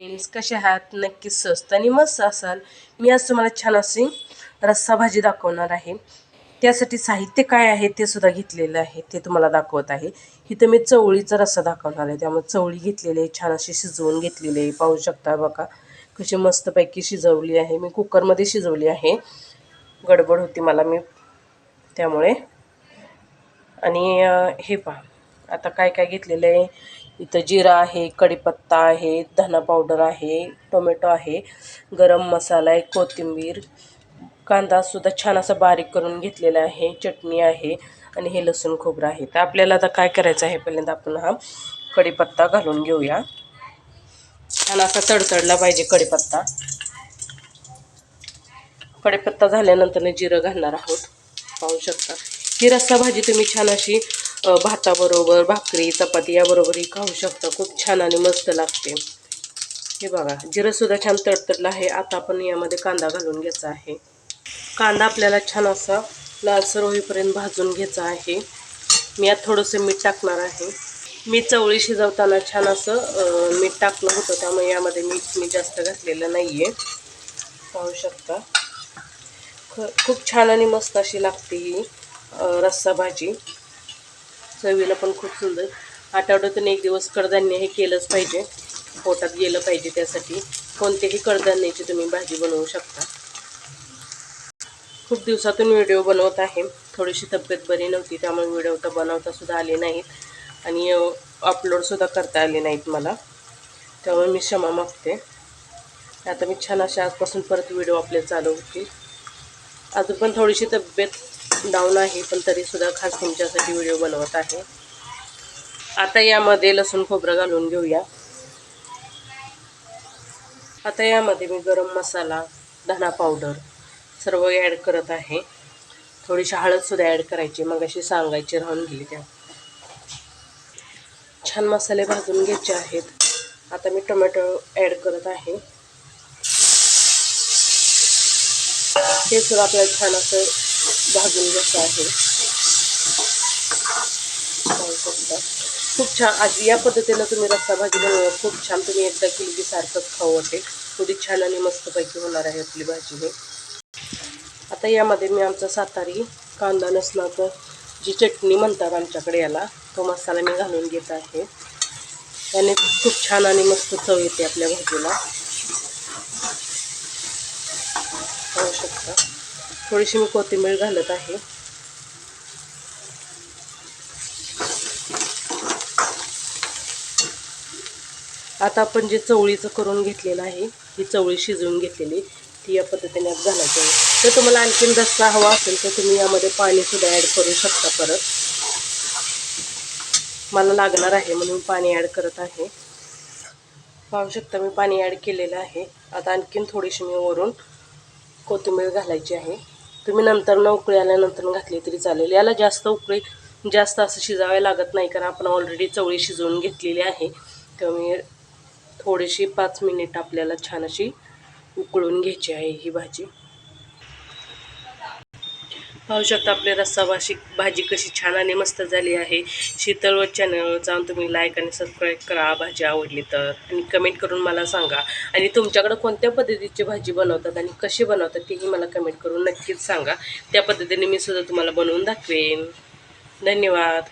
Friends कसे आहात? नक्कीच स्वस्त आणि मस्त असाल. मी आज तुम्हाला छान अशी रस्सा भाजी दाखवणार आहे. त्यासाठी साहित्य काय आहे ते सुद्धा घेतलेलं आहे. ते तुम्हाला दाखवत आहे. इथं मी चवळीचा रस्सा दाखवणार आहे. त्यामुळे चवळी घेतलेली आहे. छान अशी शिजवून घेतलेली आहे. पाहू शकता बघा. कशी मस्तपैकी शिजवली आहे. मी कुकरमध्ये शिजवली आहे. गडबड होती मला मी. त्यामुळे. आणि हे पहा. आता काय काय घेतलेलं आहे? इथं जिरा आहे कढीपत्ता आहे धना पावडर आहे टोमॅटो आहे गरम मसाला आहे कोथिंबीर. कांदासुद्धा छान असा बारीक करून घेतलेला आहे चटणी आहे आणि हे लसूण खोबरं आहे. तर आपल्याला आता काय करायचं आहे पहिल्यांदा आपण हा कढीपत्ता घालून घेऊया. छान असा तडतडला पाहिजे कढीपत्ता. कढीपत्ता झाल्यानंतर जिरं घालणार आहोत. पाहू शकता. ही रस्सा भाजी तुम्ही छान अशी भाताबरोबर भाकरी चपाती याबरोबरही खाऊ शकता. खूप छान आणि मस्त लागते. हे बघा जिरंसुद्धा छान तडतडलं आहे. आता आपण यामध्ये कांदा घालून घ्यायचा आहे. कांदा आपल्याला छान असा लालसर होईपर्यंत भाजून घ्यायचा आहे. मी यात थोडंसं मीठ टाकणार आहे. मी चवळी शिजवताना छान असं मीठ टाकलं होतं. त्यामुळे यामध्ये मीठ मी जास्त घातलेलं नाही आहे पाहू शकता. ख खूप छान आणि मस्त अशी लागते ही रस्सा भाजी. चवीला पण खूप सुंदर. आठवड्यातून एक दिवस कडधान्य हे केलंच पाहिजे. पोटात गेलं पाहिजे त्यासाठी. कोणतेही कडधान्याची तुम्ही भाजी बनवू शकता. खूप दिवसातून व्हिडिओ बनवत आहे. थोडीशी तब्येत बरी नव्हती त्यामुळे व्हिडिओ तर बनवता सुद्धा आले नाहीत. आणि अपलोडसुद्धा करता आले नाहीत मला. त्यामुळे मी क्षमा मागते. आता मी छान अशा आजपासून परत व्हिडिओ आपले चालू होतील. अजून पण थोडीशी तब्येत डाऊन आहे पण तरीसुद्धा खास तुमच्यासाठी व्हिडिओ बनवत आहे. आता यामध्ये लसूण खोबरं घालून घेऊया. आता यामध्ये मी गरम मसाला धना पावडर सर्व ॲड करत आहे. थोडीशी हळदसुद्धा ॲड करायची मग अशी सांगायची राहून गेली त्या. छान मसाले भाजून घ्यायचे आहेत. आता मी टोमॅटो ॲड करत आहे. हे सुद्धा आपल्याला छान असं भाजून घ्यायचं आहे. खूप छान आज या पद्धतीनं तुम्ही रस्सा भाजी बनवा खूप छान तुम्ही एकदा केली की सारखंच खाऊ वाटेल. थोडी छान आणि मस्तपैकी होणार आहे आपली भाजी हे. आता यामध्ये मी आमचा सातारी कांदा लसणाचं जी चटणी म्हणतात आमच्याकडे याला तो मसाला मी घालून घेत आहे. त्याने खूप छान आणि मस्त चव येते आपल्या भाजीला. पाहू शकता. थोडीशी मी कोथिंबीर घालत आहे. आता आपण जे चवळीचं करून घेतलेलं आहे ही चवळी शिजवून घेतलेली ती या पद्धतीने आज घालायची आहे. तर तुम्हाला आणखीन रस्सा हवा असेल तर तुम्ही यामध्ये पाणीसुद्धा ॲड करू शकता परत. मला लागणार आहे म्हणून पाणी ॲड करत आहे. पाहू शकता मी पाणी ॲड केलेलं आहे. आता आणखीन थोडीशी मी वरून कोथिंबीर घालायची आहे. तुम्ही नंतर न उकळी आल्यानंतर घातली तरी चालेल. याला जास्त उकळी जास्त असं शिजावे लागत नाही कारण आपण ऑलरेडी चवळी शिजवून घेतलेली आहे. त्यामुळे थोडीशी पाच मिनिट आपल्याला छान अशी उकळून घ्यायची आहे ही भाजी. पाहू शकता आपली रस्सा भाजी भाजी कशी छान आणि मस्त झाली आहे. शीतळ चॅनलवर चॅनल जाऊन तुम्ही लाईक आणि सबस्क्राईब करा. भाजी आवडली तर आणि कमेंट करून मला सांगा. आणि तुमच्याकडं कोणत्या पद्धतीची भाजी बनवतात आणि कशी बनवतात तेही मला कमेंट करून नक्कीच सांगा. त्या पद्धतीने मी सुद्धा तुम्हाला बनवून दाखवेन. धन्यवाद.